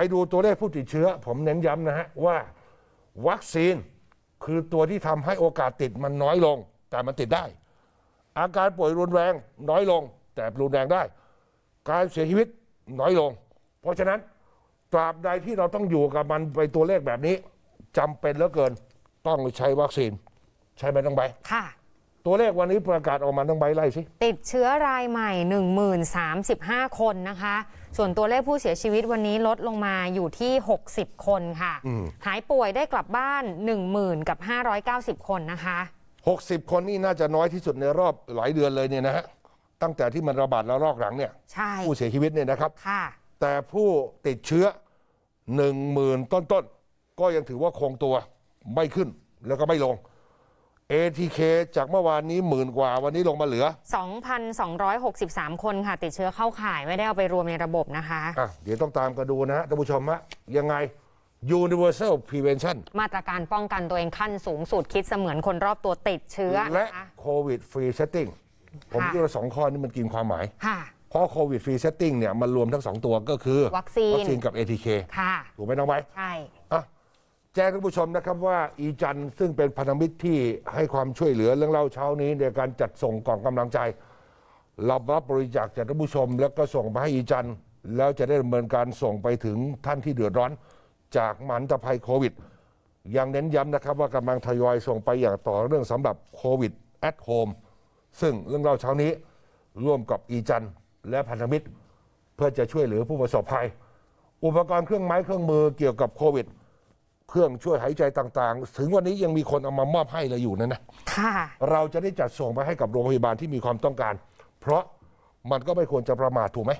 ไปดูตัวเลขผู้ติดเชื้อ ผมเน้นย้ำนะฮะว่าวัคซีนคือตัวที่ทำให้โอกาสติดมันน้อยลง แต่มันติดได้ อาการป่วยรุนแรงน้อยลง แต่รุนแรงได้ การเสียชีวิตน้อยลง เพราะฉะนั้นตราบใดที่เราต้องอยู่กับมันไปตัวเลขแบบนี้จำเป็นเหลือเกินต้องใช้วัคซีน ใช่ไหมต้องใบค่ะ ตัวเลขวันนี้ประกาศออกมาต้องใบไล่สิ ติดเชื้อรายใหม่ 1035 คนนะคะ ส่วนตัวเลขผู้เสียชีวิตวันนี้ลดลงมาอยู่ที่ 60 คนค่ะหายป่วยได้กลับบ้าน 10,000 กับ 590 คนนะคะ 60 คนนี่น่าจะน้อยที่สุดในรอบหลายเดือนเลยเนี่ยนะฮะตั้งแต่ที่มันระบาดแล้วรอกหลังเนี่ยใช่ ผู้เสียชีวิตเนี่ยนะครับ ค่ะ แต่ผู้ติดเชื้อ 1 0,000 ต้นๆ ก็ยังถือว่าคงตัวไม่ขึ้นแล้วก็ไม่ลง ATK จากเมื่อวานนี้หมื่นกว่า วันนี้ลงมาเหลือ 2,263 คนค่ะ ติดเชื้อเข้าข่ายไม่ได้เอาไปรวมในระบบนะคะอะเดี๋ยวต้องตามกันดูนะฮะท่านผู้ชมฮะยังไง Universal Prevention มาตรการป้องกันตัวเองขั้นสูงสุดคิดเสมือนคนรอบตัวติดเชื้อและนะคะ Covid Free Setting ผมค่ะ คิดว่าสองข้อนี้มันกินความหมาย ค่ะ เพราะ Covid Free Setting เนี่ยมันรวมทั้งสองตัวก็คือวัคซีน วัคซีนกับ ATK ค่ะ ถูกไหมน้องไว้ใช่อะแจ้งท่านผู้ชมนะครับว่าอีจันซึ่งเป็นพันธมิตรที่ให้ความช่วยเหลือเรื่องเล่าเช้านี้ในการจัดส่งกล่องกำลังใจรับรับบริจาคจากท่านผู้ชม แล้วก็ส่งไปให้อีจันแล้วจะได้ดำเนินการส่งไปถึงท่านที่เดือดร้อน จากหมันตภัยโควิด ยังเน้นย้ำนะครับว่ากำลังทยอยส่งไปอย่างต่อเนื่องสำหรับโควิด at home ซึ่งเรื่องเล่าเช้านี้ร่วมกับอีจันและพันธมิตร เพื่อจะช่วยเหลือผู้ประสบภัย อุปกรณ์เครื่องไม้เครื่องมือเกี่ยวกับโควิด เครื่องช่วยหายใจต่างๆ ถึงวันนี้ยังมีคนเอามามอบให้เลยอยู่นะนะ ค่ะ เราจะได้จัดส่งไปให้กับโรงพยาบาลที่มีความต้องการ เพราะมันก็ไม่ควรจะประมาทถูกไหม